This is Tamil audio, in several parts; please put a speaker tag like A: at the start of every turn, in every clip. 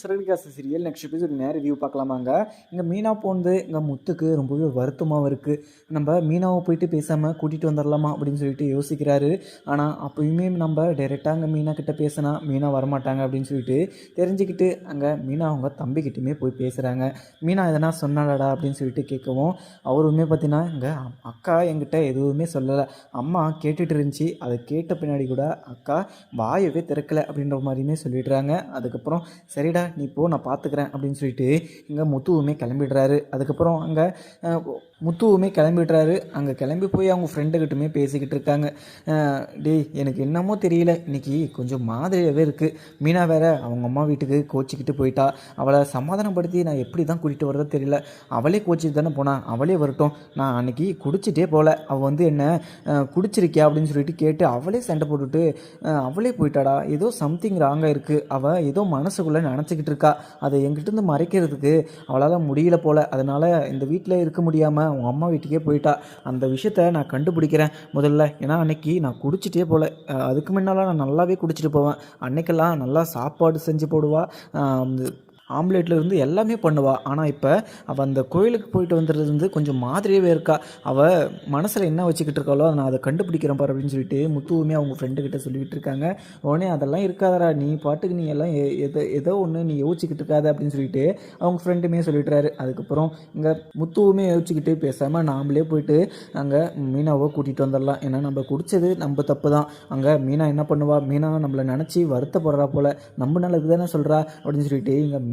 A: சிறகடிக்காசு சீரியல் நெக்ஸ்ட் எபிசோட் நேர ரிவ்யூ பார்க்கலாமாங்க. இங்கே மீனா போனது இங்கே முத்துக்கு ரொம்பவே வருத்தமாகவும் இருக்குது நம்ம மீனாவை போயிட்டு பேசாமல் கூட்டிகிட்டு வந்துடலாமா அப்படின்னு சொல்லிட்டு யோசிக்கிறாரு. ஆனால் அப்போயுமே நம்ம டைரெக்டாக அங்கே மீனா கிட்ட பேசினா மீனா வரமாட்டாங்க அப்படின்னு சொல்லிட்டு தெரிஞ்சுக்கிட்டு அங்கே மீனா அவங்க தம்பிக்கிட்டுமே போய் பேசுகிறாங்க மீனா எதனா சொன்னாடா அப்படின்னு சொல்லிட்டு கேட்கவும் அவருமே பார்த்தீங்கன்னா இங்கே அக்கா என்கிட்ட எதுவுமே சொல்லலை. அம்மா கேட்டுட்டு இருந்துச்சு. அதை கேட்ட பின்னாடி கூட அக்கா வாயவே திறக்கலை. அப்படின்ற மாதிரியுமே சொல்லிடுறாங்க. அதுக்கப்புறம் சரிடா நீ போ நான் பார்த்துக்கிறேன் அப்படின்னு சொல்லிட்டு இங்கே முத்துவுமே கிளம்பிடுறாரு. அதுக்கப்புறம் அங்கே முத்துவுமே கிளம்பிடுறாரு. அங்கே கிளம்பி போய் அவங்க ஃப்ரெண்டுக்கிட்டுமே பேசிக்கிட்டு இருக்காங்க. டேய் எனக்கு என்னமோ தெரியல. இன்னைக்கு கொஞ்சம் மாதிரியாகவே இருக்குது மீனா வேற அவங்க அம்மா வீட்டுக்கு கோச்சிக்கிட்டு போயிட்டா. அவளை சமாதானப்படுத்தி நான் எப்படி தான் கூட்டிகிட்டு வரதோ தெரியல. அவளே கோச்சிட்டு தானே போனா அவளே வரட்டும். நான் அன்னைக்கு குடிச்சிட்டே போகல அவள் வந்து என்ன குடிச்சிருக்கியா? அப்படின்னு சொல்லிட்டு கேட்டு அவளே சண்டை போட்டுட்டு அவளே போயிட்டாடா. ஏதோ சம்திங் ராங்காக இருக்குது அவள் ஏதோ மனசுக்குள்ளே நினச்சிக்கிட்டு இருக்கா அதை எங்கிட்டேருந்து மறைக்கிறதுக்கு அவளால் முடியல போல். அதனால் இந்த வீட்டில் இருக்க முடியாமல் அவங்க அம்மா வீட்டுக்கே போயிட்டா. அந்த விஷயத்த நான் கண்டுபிடிக்கிறேன் முதல்ல. ஏன்னா அன்னைக்கு நான் குடிச்சிட்டே போல. அதுக்கு முன்னால் நான் நல்லாவே குடிச்சிட்டு போவேன். அன்னைக்கெல்லாம் நல்லா சாப்பாடு செஞ்சு போடுவா. ஆம்லேட்டில் இருந்து எல்லாமே பண்ணுவாள் ஆனால் இப்போ அவள் அந்த கோயிலுக்கு போயிட்டு வந்துடுறது வந்து கொஞ்சம் மாதிரியாகவே இருக்கா. அவள் மனசில் என்ன வச்சுக்கிட்டு இருக்காளோ நான் அதை கண்டுபிடிக்கிறேன் பாரு அப்படின்னு சொல்லிட்டு முத்துவுமே அவங்க ஃப்ரெண்டுக்கிட்ட சொல்லிக்கிட்டு இருக்காங்க. உடனே அதெல்லாம் இருக்காதடா. நீ பாட்டுக்கு நீ எல்லாம் எ- எதோ ஏதோ ஒன்று நீ யோசிச்சுக்கிட்டு இருக்காத அப்படின்னு சொல்லிட்டு அவங்க ஃப்ரெண்டுமே சொல்லிட்டுறாரு அதுக்கப்புறம் இங்கே முத்துவுமே யோசிச்சுக்கிட்டு பேசாமல் நாமளே போயிட்டு அங்கே மீனாவை கூட்டிகிட்டு வந்துடலாம். ஏன்னா நம்ம குடித்தது நம்ம தப்பு தான் அங்கே மீனா என்ன பண்ணுவா? மீனா நம்மளை நினச்சி வருத்தப்படுறா போல். நம்ம நல்லது தானே சொல்கிறா அப்படின்னு சொல்லிட்டு இங்கே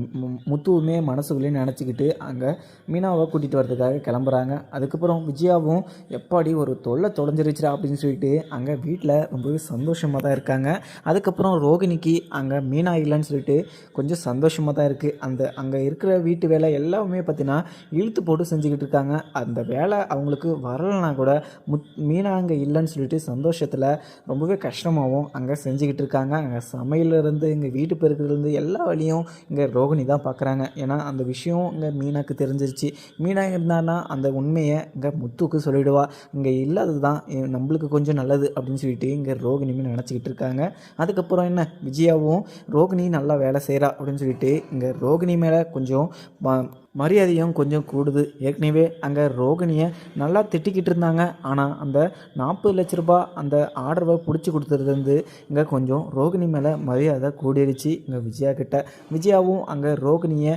A: முத்துவுமே மனசுக்குள்ளே நினச்சிக்கிட்டு அங்கே மீனாவை கூட்டிகிட்டு வரதுக்காக கிளம்புறாங்க. அதுக்கப்புறம் விஜயாவும் எப்பாடி ஒரு தொல்லை தொலைஞ்சிருச்சுடா அப்படின்னு சொல்லிட்டு அங்கே வீட்டில் ரொம்பவே சந்தோஷமாக தான் இருக்காங்க. அதுக்கப்புறம் ரோகிணிக்கு அங்கே மீனா இல்லைன்னு சொல்லிட்டு கொஞ்சம் சந்தோஷமாக தான் இருக்குது அந்த அங்கே இருக்கிற வீட்டு வேலை எல்லாமே பார்த்தீங்கன்னா இழுத்து போட்டு செஞ்சுக்கிட்டு இருக்காங்க. அந்த வேலை அவங்களுக்கு வரலைன்னா கூட முத் மீனா அங்கே இல்லைன்னு சொல்லிட்டு சந்தோஷத்தில் ரொம்பவே கஷ்டமாகவும் அங்கே செஞ்சுக்கிட்டு இருக்காங்க. அங்கே சமையலேருந்து இங்கே வீட்டு பெருக்கிறதுலேருந்து எல்லா வழியும் இங்கே ரோ ரோகிணி தான் பார்க்குறாங்க. ஏன்னா அந்த விஷயம் இங்கே மீனாக்கு தெரிஞ்சிருச்சு. மீனா இருந்தான்னா அந்த உண்மையை இங்கே முத்துக்கு சொல்லிவிடுவா இங்கே இல்லாதது தான் நம்மளுக்கு கொஞ்சம் நல்லது அப்படின்னு சொல்லிட்டு இங்கே ரோகிணியுமே நினச்சிக்கிட்டு இருக்காங்க. அதுக்கப்புறம் என்ன? விஜயாவும் ரோகிணி நல்லா வேலை செய்கிறா அப்படின்னு சொல்லிட்டு இங்கே ரோகிணி மேலே கொஞ்சம் மரியாதையும் கொஞ்சம் கூடுது. ஏற்கனவே அங்கே ரோகிணியை நல்லா திட்டிக்கிட்டு இருந்தாங்க. ஆனால் அந்த நாற்பது லட்ச ரூபாய் அந்த ஆர்டரை பிடிச்சி கொடுத்துருந்து இங்கே கொஞ்சம் ரோகிணி மேலே மரியாதை கூடிருச்சு. இங்கே விஜயா கிட்ட. விஜயாவும் அங்கே ரோகிணியை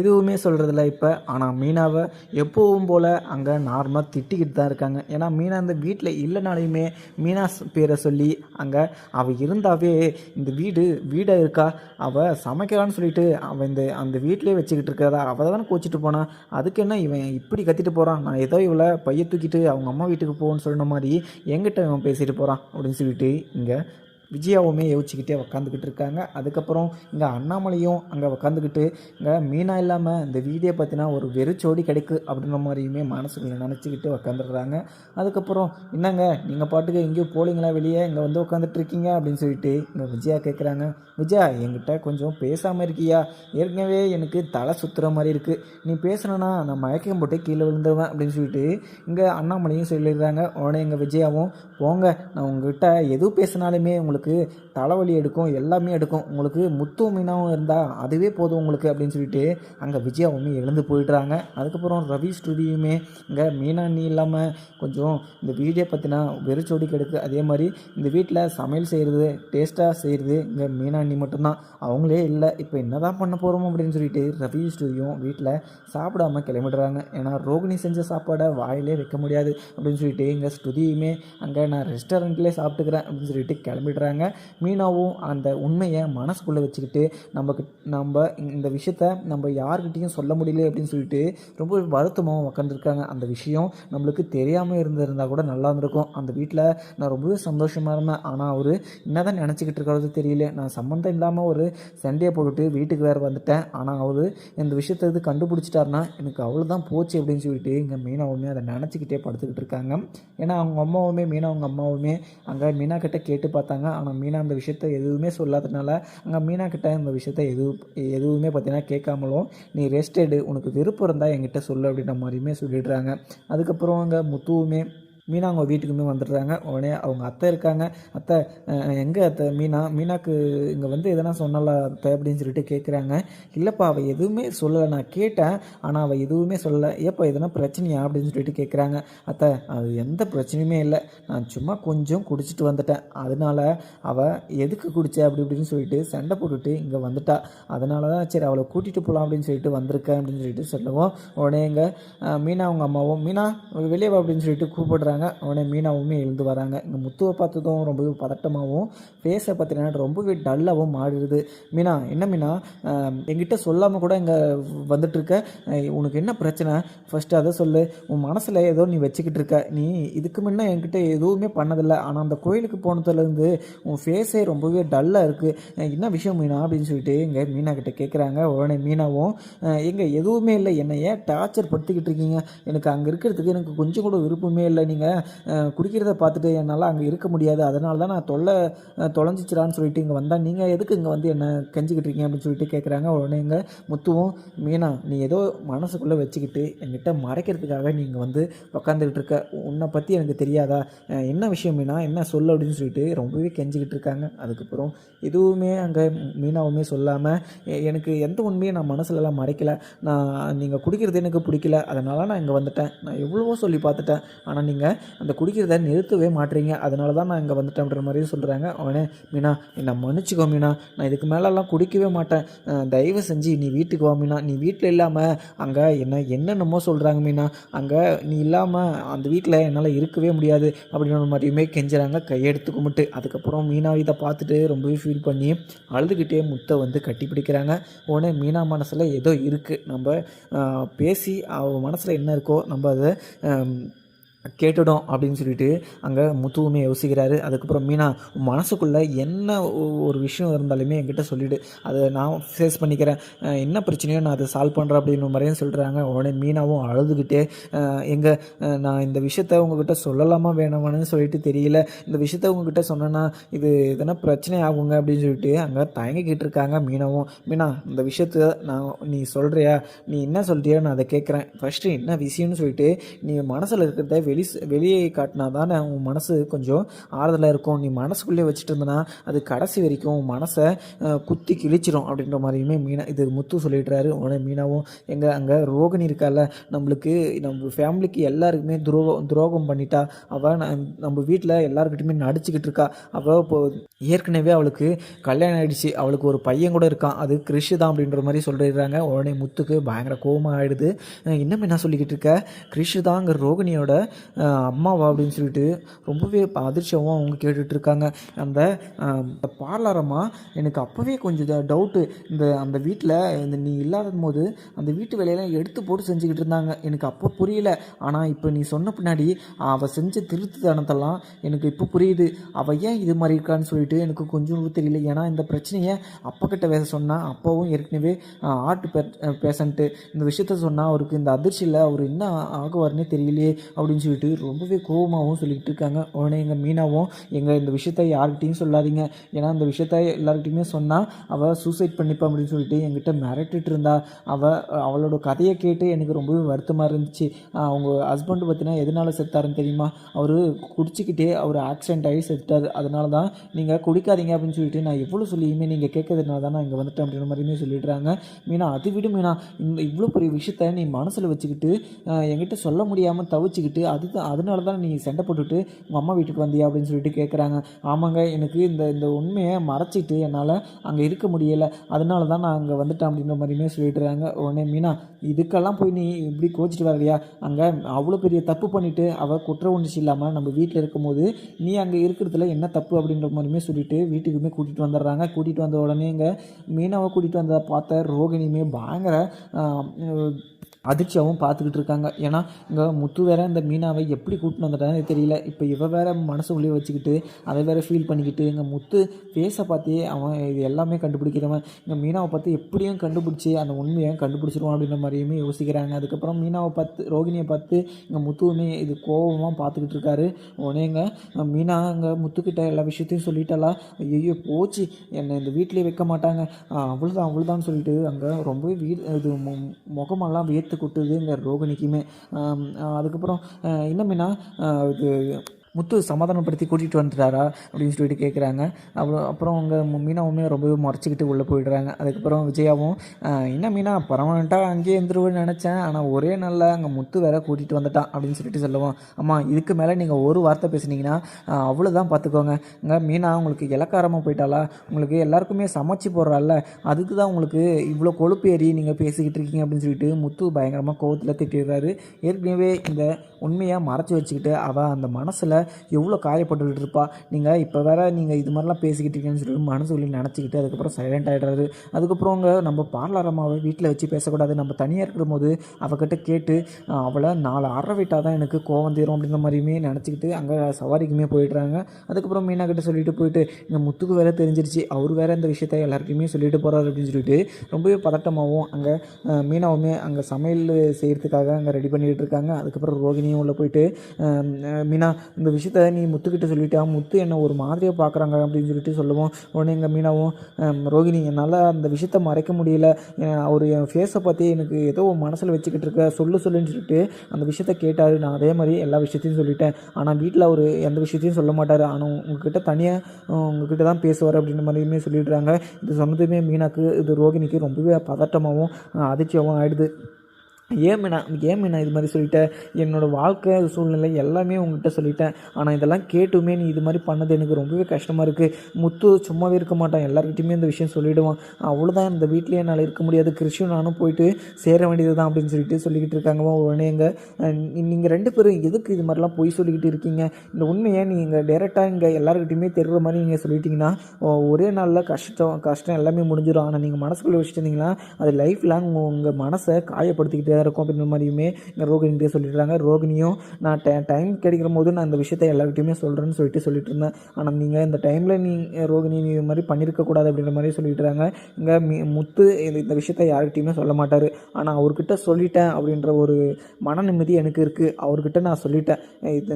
A: எதுவுமே சொல்கிறதில்ல இப்போ. ஆனால் மீனாவை எப்போவும் போல் அங்கே நார்மலாக திட்டிக்கிட்டு தான் இருக்காங்க. ஏன்னா மீனா அந்த வீட்டில் இல்லைனாலையுமே மீனா பேரை சொல்லி அங்கே அவள் இருந்தாவே இந்த வீடு வீடாக இருக்கா? அவள் சமைக்கிறான்னு சொல்லிட்டு அவள் இந்த அந்த வீட்டிலே வச்சுக்கிட்டு இருக்கிறதா? அவள் தானே கோச்சிட்டு போனான். அதுக்கு என்ன இவன் இப்படி கத்திட்டு போகிறான் நான் ஏதோ இவளை பைய தூக்கிட்டு அவங்க அம்மா வீட்டுக்கு போகணும்னு சொன்ன மாதிரி என்கிட்ட இவன் பேசிட்டு போகிறான் அப்படின்னு சொல்லிட்டு இங்கே விஜயாவுமே யோசிச்சுக்கிட்டே உக்காந்துக்கிட்டு இருக்காங்க. அதுக்கப்புறம் இங்கே அண்ணாமலையும் அங்கே உக்காந்துக்கிட்டு இங்கே மீனாக இல்லாமல் இந்த வீடியோ பார்த்தினா ஒரு வெறிச்சோடி கிடைக்கு அப்படின்ற மாதிரியுமே மனசுக்குள்ள நினச்சிக்கிட்டு உக்காந்துடுறாங்க. அதுக்கப்புறம் என்னங்க நீங்கள் பாட்டுக்கு எங்கேயோ போலீங்களா வெளியே? இங்கே வந்து உட்காந்துட்டு இருக்கீங்க? அப்படின்னு சொல்லிட்டு இங்கே விஜயா கேட்குறாங்க விஜயா என்கிட்ட கொஞ்சம் பேசாமல் இருக்கியா? ஏற்கனவே எனக்கு தலை சுற்றுற மாதிரி இருக்குது நீ பேசுனா நான் மயக்கம் போட்டு கீழே விழுந்துருவேன் அப்படின்னு சொல்லிட்டு இங்கே அண்ணாமலையும் சொல்லிடுறாங்க. உடனே எங்கள் விஜயாவும் போங்க நான் உங்ககிட்ட எது பேசினாலுமே உங்களுக்கு தலைவலி எடுக்கும் எல்லாமே எடுக்கும். உங்களுக்கு முத்து மீனாவும் இருந்தால் அதுவே போதும் உங்களுக்கு அப்படின்னு சொல்லிட்டு அங்கே விஜயாவுமே எழுந்து போயிடுறாங்க. அதுக்கப்புறம் ரவி ஸ்டுடியோமே இங்கே மீனா நீ இல்லாமல் கொஞ்சம் இந்த வீடியோ பற்றினா வெறிச்சோடி கெடுக்கு. அதே மாதிரி இந்த வீட்டில் சமையல் செய்கிறது டேஸ்ட்டாக செய்கிறது இங்கே மீனா நீ மட்டும்தான். அவங்களே இல்லை இப்போ என்ன தான் பண்ண போகிறோம் அப்படின்னு சொல்லிட்டு ரவி ஸ்டுடியும் வீட்டில் சாப்பிடாம கிளம்பிடுறாங்க. ஏன்னா ரோகிணி செஞ்ச சாப்பாடை வாயிலே வைக்க முடியாது அப்படின்னு சொல்லிட்டு இங்கே ஸ்டுதியுமே அங்கே நான் ரெஸ்டாரண்ட்லேயே சாப்பிட்டுக்கிறேன் அப்படின்னு சொல்லிட்டு கிளம்பிடுறாங்க. மீனாவும் அந்த உண்மையை மனசுக்குள்ளே வச்சுக்கிட்டு நமக்கு நம்ம இந்த விஷயத்த நம்ம யார்கிட்டையும் சொல்ல முடியல அப்படின்னு சொல்லிட்டு ரொம்ப வருத்தமாகவும் உட்காந்துருக்காங்க அந்த விஷயம் நம்மளுக்கு தெரியாமல் இருந்திருந்தா கூட நல்லா இருந்திருக்கும். அந்த வீட்டில் நான் ரொம்பவே சந்தோஷமாக இருந்தேன். ஆனால் அவர் என்னதான் நினச்சிக்கிட்டு இருக்கிறது தெரியல. நான் சம்மந்தம் இல்லாமல் ஒரு சண்டையை போட்டுட்டு வீட்டுக்கு வேறு வந்துட்டேன். ஆனால் அவர் இந்த விஷயத்தை இது கண்டுபிடிச்சிட்டாருன்னா எனக்கு அவ்வளோதான் போச்சு அப்படின்னு சொல்லிட்டு இங்கே மீனாவுமே அதை நினச்சிக்கிட்டே படுத்துக்கிட்டு இருக்காங்க. ஏன்னா அவங்க அம்மாவுமே மீனா அவங்க அம்மாவுமே அங்கே மீனா கிட்டே கேட்டு பார்த்தாங்க. ஆனால் மீனா அந்த விஷயத்த எதுவுமே சொல்லாததுனால அங்கே மீனா கிட்ட இந்த விஷயத்த எது எதுவுமே பார்த்தீங்கன்னா கேட்காமலும் நீ ரெஸ்ட் எடு உனக்கு விருப்பம் இருந்தால் என்கிட்ட சொல்லு அப்படின்ற மாதிரியுமே சொல்லிடுறாங்க. அதுக்கப்புறம் அங்கே முத்துவுமே மீனா அவங்க வீட்டுக்குமே வந்துடுறாங்க. உடனே அவங்க அத்தை இருக்காங்க. அத்தை எங்கே அத்தை? மீனா மீனாக்கு இங்கே வந்து எதனா சொன்னால அத்தை அப்படின்னு சொல்லிட்டு கேட்குறாங்க இல்லைப்பா அவள் எதுவுமே சொல்லலை. நான் கேட்டேன் ஆனால் அவள் எதுவுமே சொல்லலை. ஏப்பா எதனா பிரச்சனையா அப்படின்னு சொல்லிட்டு கேட்குறாங்க அத்தை அது எந்த பிரச்சனையுமே இல்லை. நான் சும்மா கொஞ்சம் குடிச்சிட்டு வந்துட்டேன். அதனால அவள் எதுக்கு குடிச்ச? அப்படி இப்படின்னு சொல்லிட்டு சண்டை போட்டுட்டு இங்கே வந்துட்டா. அதனால தான் சரி அவளை கூட்டிகிட்டு போகலாம் அப்படின்னு சொல்லிட்டு வந்திருக்கேன் அப்படின்னு சொல்லிட்டு சொல்லுவோம். உடனே இங்கே மீனா அவங்க அம்மாவும் மீனா வெளியே அப்படின்னு சொல்லிட்டு கூப்பிடுறாங்க. உடனே மீனாவுமே எழுந்து வராங்க. இங்கே முத்துவை பார்த்ததும் ரொம்பவே பதட்டமாகவும் ஃபேஸை பார்த்தீங்கன்னா ரொம்பவே டல்லாகவும் மாறிடுது. மீனா என்ன மீனா? எங்கிட்ட என்கிட்ட சொல்லாமல் கூட இங்கே வந்துட்டுருக்க. உனக்கு என்ன பிரச்சனை? ஃபஸ்ட்டு அதை சொல்லு. உன் மனசில் ஏதோ நீ வச்சுக்கிட்டு இருக்க. நீ இதுக்கு முன்னே என்கிட்ட எதுவுமே பண்ணதில்லை. ஆனால் அந்த கோயிலுக்கு போனதுலேருந்து உன் ஃபேஸே ரொம்பவே டல்லாக இருக்குது என்ன விஷயம் மீனா அப்படின்னு சொல்லிட்டு இங்கே மீனா கிட்ட கேட்குறாங்க உடனே மீனாவும் எங்கே எதுவுமே இல்லை. என்னை ஏன் டார்ச்சர் படுத்திக்கிட்டு இருக்கீங்க. எனக்கு அங்கே இருக்கிறதுக்கு எனக்கு கொஞ்சம் கூட விருப்பமே இல்லை. நீங்கள் குடிக்கிறத பார்த்துட்டு என்னால் அங்கே இருக்க முடியாது. அதனால தான் நான் தொல்லை தொலைஞ்சிச்சிடான்னு சொல்லிட்டு இங்கே வந்தால் நீங்கள் எதுக்கு இங்கே வந்து என்னை கெஞ்சிக்கிட்டு இருக்கீங்க அப்படின்னு சொல்லிட்டு கேட்குறாங்க உடனே எங்கள் முத்துவும் மீனா நீ ஏதோ மனசுக்குள்ளே வச்சுக்கிட்டு என்கிட்ட மறைக்கிறதுக்காக நீங்கள் வந்து உக்காந்துக்கிட்டு இருக்க. உன்னை பற்றி எனக்கு தெரியாதா? என்ன விஷயம் மீனா? என்ன சொல்லு? அப்படின்னு சொல்லிட்டு ரொம்பவே கெஞ்சிக்கிட்டு இருக்காங்க. அதுக்கப்புறம் எதுவுமே அங்கே மீனாவுமே சொல்லாமல் எனக்கு எந்த உண்மையும் நான் மனசுலலாம் மறைக்கல. நான் நீங்கள் குடிக்கிறது எனக்கு பிடிக்கல. அதனால நான் இங்கே வந்துட்டேன். நான் எவ்வளவோ சொல்லி பார்த்துட்டேன். ஆனால் நீங்கள் அந்த குடிக்கிறத நிறுத்தவே மாட்டீங்க. அதனால தான் நான் இங்கே வந்துட்டேன்ற மாதிரி சொல்கிறாங்க அவனே மீனா என்னை மன்னிச்சிக்கோ மீனா. நான் இதுக்கு மேலெல்லாம் குடிக்கவே மாட்டேன். தயவு செஞ்சு நீ வீட்டுக்கு வா மீனா. நீ வீட்டில் இல்லாமல் அங்கே என்ன என்னென்னமோ சொல்கிறாங்க மீனா. அங்கே நீ இல்லாமல் அந்த வீட்டில் என்னால் இருக்கவே முடியாது. அப்படின்ற மாதிரியுமே கெஞ்சுறாங்க. கையெடுத்து கும்பிட்டு அதுக்கப்புறம் மீனா இதை பார்த்துட்டு ரொம்பவே ஃபீல் பண்ணி அழுதுகிட்டே முத்தை வந்து கட்டி பிடிக்கிறாங்க. உடனே மீனா மனசில் ஏதோ இருக்குது நம்ம பேசி அவ மனசில் என்ன இருக்கோ நம்ம அதை கேட்டுடும் அப்படின்னு சொல்லிட்டு அங்கே முத்துவுமே யோசிக்கிறாரு. அதுக்கப்புறம் மீனா உன் மனசுக்குள்ளே என்ன ஒரு விஷயம் இருந்தாலுமே என்கிட்ட சொல்லிவிடு அதை நான் ஃபேஸ் பண்ணிக்கிறேன். என்ன பிரச்சனையோ நான் அதை சால்வ் பண்ணுறேன் அப்படின்னு மாதிரியும் சொல்கிறாங்க உடனே மீனாவும் அழுதுகிட்டே எங்கே நான் இந்த விஷயத்த உங்ககிட்ட சொல்லலாமா வேணாமான்னு சொல்லிட்டு தெரியல. இந்த விஷயத்த உங்ககிட்ட சொன்னேன்னா இது எதனா பிரச்சனை ஆகுங்க அப்படின்னு சொல்லிட்டு அங்கே தயங்கிக்கிட்டு இருக்காங்க மீனாவும். மீனா இந்த விஷயத்த நான் நீ சொல்கிறியா நீ என்ன சொல்கிறியா நான் அதை கேட்குறேன். ஃபஸ்ட்டு என்ன விஷயம்னு சொல்லிட்டு நீ மனசில் இருக்கிறத வெளி வெளியே காட்டினா தானே உன் மனசு கொஞ்சம் ஆறுதலாக இருக்கும். நீ மனசுக்குள்ளே வச்சுட்டு இருந்தனா அது கடைசி வரைக்கும் உன் மனசை குத்தி கிழிச்சிரும் அப்படின்ற மாதிரியுமே மீனா இது முத்து சொல்லிடுறாரு. உடனே மீனாவும் எங்கள் அங்கே ரோகிணி இருக்கால நம்மளுக்கு நம்ம ஃபேமிலிக்கு எல்லாருக்குமே துரோகம் துரோகம் பண்ணிட்டா அவள் நம்ம வீட்டில் எல்லாருக்கிட்டையுமே நடிச்சுக்கிட்டு இருக்கா. அவள் இப்போ ஏற்கனவே அவளுக்கு கல்யாணம் ஆகிடுச்சு அவளுக்கு ஒரு பையன் கூட இருக்கான். அது கிறிஷு தான் அப்படின்ற மாதிரி சொல்லிடுறாங்க. உடனே முத்துக்கு பயங்கர கோபமாக ஆகிடுது இன்னும் என்ன சொல்லிக்கிட்டு இருக்க? கிறிஷு தாங்க ரோகிணியோட அம்மாவா அப்படின்னு சொல்லிட்டு ரொம்பவே அதிர்ச்சியாகவும் அவங்க கேட்டுட்டு இருக்காங்க அந்த இந்த பார்லரம்மா எனக்கு அப்போவே கொஞ்சம் டவுட்டு. இந்த அந்த வீட்டில் இந்த நீ இல்லாத போது அந்த வீட்டு வேலையெல்லாம் எடுத்து போட்டு செஞ்சுக்கிட்டு இருந்தாங்க எனக்கு அப்போ புரியல. ஆனால் இப்போ நீ சொன்ன பின்னாடி அவள் செஞ்ச திருட்டுத்தனத்தெல்லாம் எனக்கு இப்போ புரியுது. அவள் ஏன் இது மாதிரி இருக்கான்னு சொல்லிட்டு எனக்கு கொஞ்சம் தெரியல. ஏன்னா இந்த பிரச்சனையை அப்பா கிட்ட பேச சொன்னால் அப்பாவும் ஏற்கனவே ஆர்ட் பே பேஷண்ட்டு இந்த விஷயத்த சொன்னால் அவருக்கு இந்த அதிர்ச்சியில் அவர் என்ன ஆகுவார்னே தெரியலையே அப்படின்னு சொல்லிட்டு ரொம்பவே கோபமாகவும் சொல்லிகிட்டு இருக்காங்க. உடனே எங்கள் மீனாவும் எங்கள் இந்த விஷயத்த யார்கிட்டையும் சொல்லாதீங்க. ஏன்னா இந்த விஷயத்த எல்லாருக்கிட்டையுமே சொன்னால் அவள் சூசைட் பண்ணிப்பா அப்படின்னு சொல்லிட்டு எங்கிட்ட மிரட்டிட்டு இருந்தா. அவள் அவளோட கதையை கேட்டு எனக்கு ரொம்பவே வருத்தமாக இருந்துச்சு. அவங்க ஹஸ்பண்ட் பார்த்தீங்கன்னா எதனால செத்தாருன்னு தெரியுமா? அவர் குடிச்சிக்கிட்டே அவர் ஆக்சிடென்ட் ஆகி செத்துட்டார். அதனால தான் நீங்கள் குடிக்காதீங்க அப்படின்னு சொல்லிட்டு நான் எவ்வளோ சொல்லியுமே நீங்கள் கேட்கறதுனால தான் நான் இங்கே வந்துட்டேன் அப்படின்ற மாதிரியுமே சொல்லிடுறாங்க. மீனா அது விடு மீனா. இந்த இவ்வளோ பெரிய விஷயத்த நீ மனசில் வச்சுக்கிட்டு என்கிட்ட சொல்ல முடியாமல் தவிச்சுக்கிட்டு அதுக்கு அதனால தான் நீ சண்டை போட்டுட்டு உங்கள் அம்மா வீட்டுக்கு வந்தியா அப்படின்னு சொல்லிட்டு கேட்குறாங்க ஆமாங்க எனக்கு இந்த இந்த உண்மையை மறைச்சிட்டு என்னால் அங்கே இருக்க முடியலை. அதனால தான் நான் அங்கே வந்துட்டேன் அப்படின்ற மாதிரியுமே சொல்லிடுறாங்க. உடனே மீனா இதுக்கெல்லாம் போய் நீ இப்படி கோச்சிட்டு வரலையா அங்கே அவ்வளோ பெரிய தப்பு பண்ணிவிட்டு அவள் குற்ற உணர்ச்சி இல்லாமல் நம்ம வீட்டில் இருக்கும்போது நீ அங்கே இருக்கிறதுல என்ன தப்பு அப்படின்ற மாதிரியுமே சொல்லிட்டு வீட்டுக்குமே கூட்டிகிட்டு வந்துடுறாங்க. கூட்டிகிட்டு வந்த உடனே இங்கே மீனாவை கூட்டிகிட்டு வந்ததை பார்த்த ரோகிணியுமே பயங்கர அதிர்ச்சியாகவும் பார்த்துக்கிட்டு இருக்காங்க. ஏன்னா இங்கே முத்து வேற இந்த மீனாவை எப்படி கூட்டின்னு வந்துட்டான்னு தெரியல. இப்போ இவ வேற மனசுக்குள்ளேயே வச்சுக்கிட்டு அதை வேற ஃபீல் பண்ணிக்கிட்டு இங்கே முத்து ஃபேஸை பார்த்தே அவன் இது எல்லாமே கண்டுபிடிக்கிறவன். இங்கே மீனாவை பார்த்து எப்படியும் கண்டுபிடிச்சி அந்த உண்மையை கண்டுபிடிச்சிருவான் அப்படின்ற மாதிரியுமே யோசிக்கிறாங்க. அதுக்கப்புறம் மீனாவை பார்த்து ரோகிணியை பார்த்து இங்கே முத்துவுமே இது கோபமாக பார்த்துக்கிட்டு இருக்காரு. உடனே மீனா அங்கே முத்துக்கிட்ட எல்லா விஷயத்தையும் சொல்லிட்டாலா? ஐயோ போச்சு. என்னை இந்த வீட்டிலே வைக்க மாட்டாங்க. அவ்வளோதான் அவ்வளோதான் சொல்லிட்டு அங்கே ரொம்பவே வீ இது மு- முகமெல்லாம் வியத்து கொட்டுதுங்கிற ரோகிணிக்குமே. அதுக்கப்புறம் என்ன மீனா? இது முத்து சமாதானப்படுத்தி கூட்டிகிட்டு வந்துட்டாரா அப்படின்னு சொல்லிட்டு கேட்குறாங்க அப்புறம் அப்புறம் அவங்க மீனாவுமே ரொம்பவே முறைச்சிக்கிட்டு உள்ளே போயிடுறாங்க. அதுக்கப்புறம் விஜயாவும் என்ன மீனா பரவாயில்லைன்ட்டா அங்கேயே இருந்துருவேன்னு நினச்சேன். ஆனால் ஒரே நாளில் அங்கே முத்து வேற கூட்டிகிட்டு வந்துட்டான். அப்படின்னு சொல்லிட்டு சொல்லுவோம் அம்மா இதுக்கு மேலே நீங்கள் ஒரு வார்த்தை பேசுனீங்கன்னா அவ்வளோதான் பார்த்துக்கோங்க இங்கே மீனா உங்களுக்கு இலக்காரமாக போயிட்டாலா உங்களுக்கு எல்லாருக்குமே சமைச்சு போடுறாள்ல. அதுக்கு தான் உங்களுக்கு இவ்வளோ கொழுப்பு ஏறி நீங்கள் பேசிக்கிட்டு இருக்கீங்க. அப்படின்னு சொல்லிட்டு முத்து பயங்கரமாக கோவத்தில் திட்டிடுறாரு. ஏற்கனவே இந்த உண்மையாக மறைச்சி வச்சுக்கிட்டு அவள் அந்த மனசில் எவ்வளோ காயப்பட்டுக்கிட்டு இருப்பா நீங்கள் இப்போ வேற நீங்கள் இது மாதிரிலாம் பேசிக்கிட்டு இருக்கீங்கன்னு சொல்லி மனசு சொல்லி நினச்சிக்கிட்டு அதுக்கப்புறம் சைலண்ட் ஆகிடுறாரு அதுக்கப்புறம் அவங்க நம்ம பார்லர் அம்மாவை வீட்டில் வச்சு பேசக்கூடாது. நம்ம தனியாக இருக்கிற போது அவகிட்ட கேட்டு அவளை நாலு அற விட்டால் தான் எனக்கு கோவம் தீரும் அப்படிங்கிற மாதிரியுமே நினச்சிக்கிட்டு அங்கே சவாரிக்குமே போயிடுறாங்க. அதுக்கப்புறம் மீனா கிட்ட சொல்லிட்டு போயிட்டு இந்த முத்துக்கு வேற தெரிஞ்சிருச்சு. அவர் வேற இந்த விஷயத்த எல்லாருக்குமே சொல்லிட்டு போகிறாரு அப்படின்னு சொல்லிட்டு ரொம்பவே பதட்டமாகவும் அங்கே மீனாவுமே அங்கே சமையல் செய்கிறதுக்காக அங்கே ரெடி பண்ணிக்கிட்டு இருக்காங்க. அதுக்கப்புறம் ரோகிணியும் உள்ளே போயிட்டு மீனா இந்த விஷயத்த நீ முத்துக்கிட்ட சொல்லிட்டா முத்து என்ன ஒரு மாதிரியாக பார்க்குறாங்க அப்படின்னு சொல்லிட்டு சொல்லுவோம். உடனே எங்கள் மீனாவும் அஹ், ரோகிணி என்னால் அந்த விஷயத்த மறைக்க முடியல. அவர் என் ஃபேஸை பற்றி எனக்கு ஏதோ மனசில் வச்சுக்கிட்டு இருக்க சொல்லு சொல்லுன்னு சொல்லிட்டு அந்த விஷயத்த கேட்டார். நான் அதே மாதிரி எல்லா விஷயத்தையும் சொல்லிட்டேன். ஆனால் வீட்டில் அவர் எந்த விஷயத்தையும் சொல்ல மாட்டார். ஆனால் உங்ககிட்ட தனியாக உங்ககிட்ட தான் பேசுவார் அப்படின்ற மாதிரியுமே சொல்லிடுறாங்க. இது சொன்னதுமே மீனாக்கு இது ரோகிணிக்கு ரொம்பவே பதட்டமாகவும் அதிர்ச்சியாகவும் ஆயிடுது. ஏமேண்ணா ஏமேண்ணா இது மாதிரி சொல்லிட்டேன் என்னோடய வாழ்க்கை சூழ்நிலை எல்லாமே உங்ககிட்ட சொல்லிட்டேன். ஆனால் இதெல்லாம் கேட்டுமே நீ இது மாதிரி பண்ணது எனக்கு ரொம்பவே கஷ்டமாக இருக்குது முத்து சும்மாவே இருக்க மாட்டான். எல்லாருக்கிட்டையுமே இந்த விஷயம் சொல்லிவிடுவான் அவ்வளோதான் இந்த வீட்லேயே என்னால் இருக்க முடியாது. கிறிஸ்டியும் நானும் போயிட்டு சேர வேண்டியது தான் அப்படின்னு சொல்லிட்டு சொல்லிக்கிட்டு இருக்காங்க. உடனே எங்கள் நீங்கள் ரெண்டு பேரும் எதுக்கு இது மாதிரிலாம் பொய் சொல்லிக்கிட்டு இருக்கீங்க? இந்த உண்மையை நீங்கள் டேரெக்டாக இங்கே எல்லாருக்கிட்டையுமே தெரிகிற மாதிரி நீங்கள் சொல்லிட்டீங்கன்னா ஒரே நாளில் கஷ்டம் கஷ்டம் எல்லாமே முடிஞ்சிடும் ஆனால் நீங்கள் மனசுக்குள்ளே வச்சுருந்தீங்கன்னா அது லைஃப் லாங் உங்கள் மனசை காயப்படுத்திக்கிட்டு தான் இருக்கும் அப்படின்ற மாதிரியுமே இங்கே ரோகிணிகிட்டே சொல்லிடுறாங்க ரோகிணியும் நான் டை டைம் கிடைக்கிற போது நான் இந்த விஷயத்தை எல்லார்கிட்டையுமே சொல்கிறேன்னு சொல்லிட்டு சொல்லிட்டு இருந்தேன் ஆனால் நீங்கள் இந்த டைமில் நீ ரோகிணி நீ இது மாதிரி பண்ணியிருக்கக்கூடாது அப்படின்ற மாதிரி சொல்லிடுறாங்க இங்கே மீ முத்து இந்த இந்த விஷயத்த யார்கிட்டையுமே சொல்ல மாட்டார். ஆனால் அவர்கிட்ட சொல்லிட்டேன் அப்படின்ற ஒரு மன நிம்மதி எனக்கு இருக்குது அவர்கிட்ட நான் சொல்லிட்டேன்.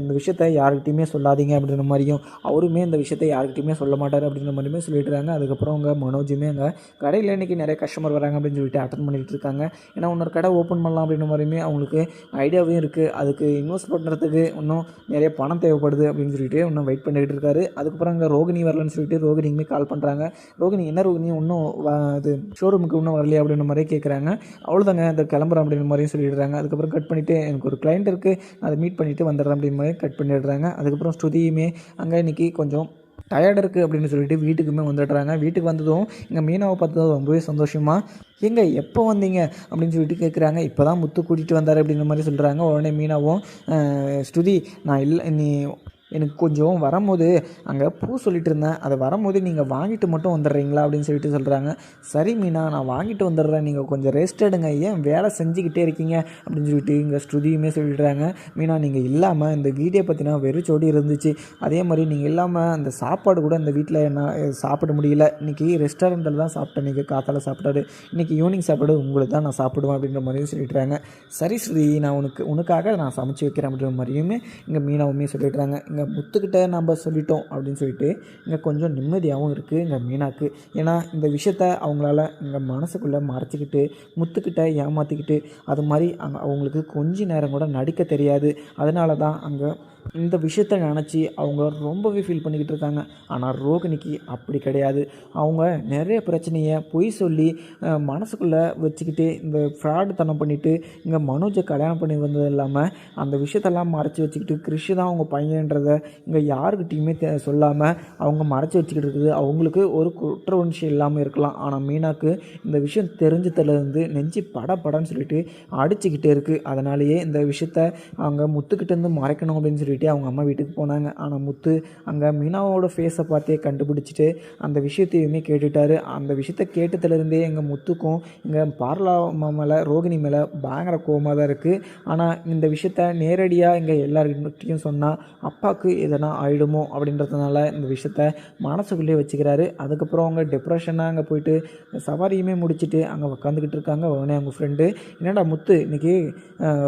A: இந்த விஷயத்த யார்கிட்டையுமே சொல்லாதீங்க அப்படின்ற மாதிரியும் அவருமே இந்த விஷயத்த யார்கிட்டையுமே சொல்ல மாட்டார் அப்படின்ற மாதிரியுமே சொல்லிடுறாங்க அதுக்கப்புறம் அவங்க மனோஜுமே அங்கே கடையில் இன்றைக்கி நிறைய கஸ்டமர் வராங்க அப்படின்னு சொல்லிட்டு அட்டன் பண்ணிகிட்டு இருக்காங்க. ஏன்னா இன்னொரு கடை ஓப்பன் பண்ணலாம் அப்படின்ற மாதிரியுமே அவங்களுக்கு ஐடியாவையும் இருக்குது அதுக்கு இன்வெஸ்ட் பண்ணுறதுக்கு இன்னும் நிறைய பணம் தேவைப்படுது அப்படின்னு சொல்லிட்டு இன்னும் வெயிட் பண்ணிக்கிட்டு இருக்காரு. அதுக்கப்புறம் அங்கே ரோகிணி வரலன்னு சொல்லிட்டு ரோகிணிக்குமே கால் பண்ணுறாங்க ரோகிணி என்ன ரோகிணி? இன்னும் அது இது ஷோரூமுக்கு இன்னும் வரலையா? அப்படின்ற மாதிரி கேட்குறாங்க அவ்வளோதாங்க அந்த கிளம்புறேன் அப்படின்ற மாதிரியும் சொல்லிடுறாங்க. அதுக்கப்புறம் கட் பண்ணிவிட்டு எனக்கு ஒரு கிளைண்ட் இருக்குது அதை மீட் பண்ணிவிட்டு வந்துடுறேன் அப்படின்ற மாதிரி கட் பண்ணிடுறாங்க. அதுக்கப்புறம் ஸ்ருதியுமே அங்கே இன்றைக்கி கொஞ்சம் டயர்ட் இருக்குது அப்படின்னு சொல்லிட்டு வீட்டுக்குமே வந்துடுறாங்க. வீட்டுக்கு வந்ததும் இங்கே மீனாவை பார்த்ததும் ரொம்பவே சந்தோஷமா எங்க எப்போ வந்தீங்க? அப்படின்னு சொல்லிட்டு கேட்குறாங்க இப்போ தான் முத்து கூட்டிகிட்டு வந்தார் அப்படின்ற மாதிரி சொல்கிறாங்க உடனே மீனாவும் ஸ்ருதி நான் இல்லை நீ எனக்கு கொஞ்சம் வரும்போது அங்கே பூ சொல்லிட்டு இருந்தேன். அதை வரும்போது நீங்கள் வாங்கிட்டு மட்டும் வந்துடுறீங்களா அப்படின்னு சொல்லிட்டு சொல்கிறாங்க சரி மீனா நான் வாங்கிட்டு வந்துடுறேன். நீங்கள் கொஞ்சம் ரெஸ்ட் எடுங்க. ஏன் வேலை செஞ்சுக்கிட்டே இருக்கீங்க? அப்படின்னு சொல்லிட்டு இங்கே ஸ்ருதியுமே சொல்லிடுறாங்க. மீனா நீங்கள் இல்லாமல் இந்த வீடியோ பற்றினா வெறிச்சோடி இருந்துச்சு. அதே மாதிரி நீங்கள் இல்லாமல் அந்த சாப்பாடு கூட இந்த வீட்டில் என்ன சாப்பிட முடியல. இன்றைக்கி ரெஸ்டாரண்ட்டில் தான் சாப்பிட்டேன். நீங்கள் காத்தால சாப்பிட்டாரு. இன்றைக்கி ஈவினிங் சாப்பாடு உங்களுக்கு தான் நான் சாப்பிடுவேன் அப்படின்ற மாதிரியும் சொல்லிடுறாங்க. சரி ஸ்ருதி நான் உனக்கு உனக்காக நான் சமைச்சு வைக்கிறேன் அப்படின்ற மாதிரியுமே இங்கே மீனாவுமே சொல்லிடுறாங்க. இங்கே முத்துக்கிட்ட நம்ம சொல்லிட்டோம் அப்படின்னு சொல்லிட்டு இங்கே கொஞ்சம் நிம்மதியாகவும் இருக்குது இங்கே மீனாக்கு. ஏன்னா இந்த விஷயத்த அவங்களால இங்கே மனசுக்குள்ளே மறைச்சிக்கிட்டு முத்துக்கிட்ட ஏமாற்றிக்கிட்டு அது மாதிரி அங்கே அவங்களுக்கு கொஞ்ச நேரம் கூட நடிக்க தெரியாது. அதனால தான் அங்கே இந்த விஷயத்த நினச்சி அவங்க ரொம்பவே ஃபீல் பண்ணிக்கிட்டு இருக்காங்க. ஆனால் ரோகிணிக்கு அப்படி கிடையாது. அவங்க நிறைய பிரச்சனையை பொய் சொல்லி மனசுக்குள்ளே வச்சுக்கிட்டு இந்த ஃப்ராடு தனம் பண்ணிவிட்டு இங்கே மனோஜை கல்யாணம் பண்ணி வந்தது இல்லாமல் அந்த விஷயத்தெல்லாம் மறைச்சி வச்சுக்கிட்டு கிறிஷ் தான் அவங்க பையன்றதை இங்கே யாருக்கிட்டையுமே தெ சொல்லாமல் அவங்க மறைச்சி வச்சுக்கிட்டு இருக்குது. அவங்களுக்கு ஒரு குற்ற உணர்ச்சி இல்லாமல் இருக்கலாம். ஆனால் மீனாக்கு இந்த விஷயம் தெரிஞ்சதுலேருந்து நெஞ்சு பட படன்னு சொல்லிட்டு அடிச்சுக்கிட்டே இருக்குது அதனாலேயே இந்த விஷயத்த அவங்க முத்துக்கிட்டேருந்து மறைக்கணும் அப்படின்னு சொல்லிட்டு அவங்க அம்மா வீட்டுக்கு போனாங்க. ஆனால் முத்து அங்கே மீனாவோட ஃபேஸை பார்த்தே கண்டுபிடிச்சிட்டு அந்த விஷயத்தையுமே கேட்டுட்டாரு. அந்த விஷயத்த கேட்டதுலேருந்தே எங்கள் முத்துக்கும் இங்கே பார்லா அம்மா மேலே ரோகிணி மேலே பயங்கர கோவமாக தான் இருக்குது ஆனால் இந்த விஷயத்த நேரடியாக இங்கே எல்லார்கிட்டையும் சொன்னால் அப்பாவுக்கு எதனா ஆயிடுமோ? அப்படின்றதுனால இந்த விஷயத்த மனசுக்குள்ளேயே வச்சுக்கிறாரு. அதுக்கப்புறம் அவங்க டிப்ரெஷனாக அங்கே போயிட்டு சவாரியுமே முடிச்சுட்டு அங்கே உட்காந்துக்கிட்டு இருக்காங்க. உடனே அவங்க ஃப்ரெண்டு என்னடா முத்து இன்றைக்கி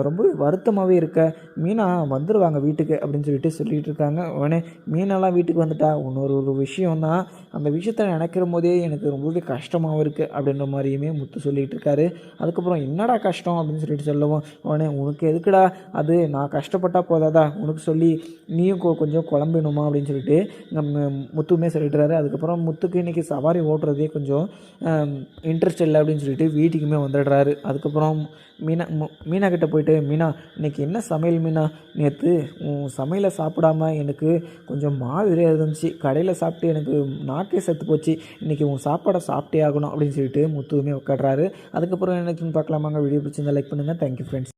A: ரொம்ப வருத்தமாகவே இருக்க. மீனா வந்துடுவாங்க வீட்டுக்கு. அப்படின்னு சொல்லிட்டு சொல்லிகிட்டு இருக்காங்க. உடனே மீனெல்லாம் வீட்டுக்கு வந்துட்டா. இன்னொரு ஒரு விஷயம் தான் அந்த விஷயத்த நினைக்கிற போதே எனக்கு ரொம்பவே கஷ்டமாகவும் இருக்குது அப்படின்ற மாதிரியுமே முத்து சொல்லிகிட்டு இருக்காரு. அதுக்கப்புறம் என்னடா கஷ்டம்? அப்படின்னு சொல்லிட்டு சொல்லவும் உடனே உனக்கு எதுக்குடா? அது நான் கஷ்டப்பட்டால் போதாதா? உனக்கு சொல்லி நீயும் கொஞ்சம் குழம்பினுமா அப்படின்னு சொல்லிட்டு நம்ம முத்துமே சொல்லிட்டுறாரு அதுக்கப்புறம் முத்துக்கு இன்றைக்கி சவாரி ஓட்டுறதே கொஞ்சம் இன்ட்ரெஸ்ட் இல்லை அப்படின்னு சொல்லிட்டு வீட்டுக்குமே வந்துடுறாரு. அதுக்கப்புறம் மீனா மு- மீனா கிட்டே போயிட்டு மீனா இன்றைக்கி என்ன சமையல் மீனா? நேற்று உன் சமையலை சாப்பிடாம எனக்கு கொஞ்சம் மாதிரியாக இருந்துச்சு. கடையில் சாப்பிட்டு எனக்கு நாக்கே செத்து போச்சு. இன்றைக்கி உன் சாப்பாடை சாப்பிட்டே ஆகணும் அப்படின்னு சொல்லிட்டு முத்துவுமே உட்காடுறாரு அதுக்கப்புறம் என்னச்சுன்னு பார்க்கலாமாங்க? வீடியோ பிடிச்சிருந்தா லைக் பண்ணுங்கள் தேங்க்யூ ஃப்ரெண்ட்ஸ்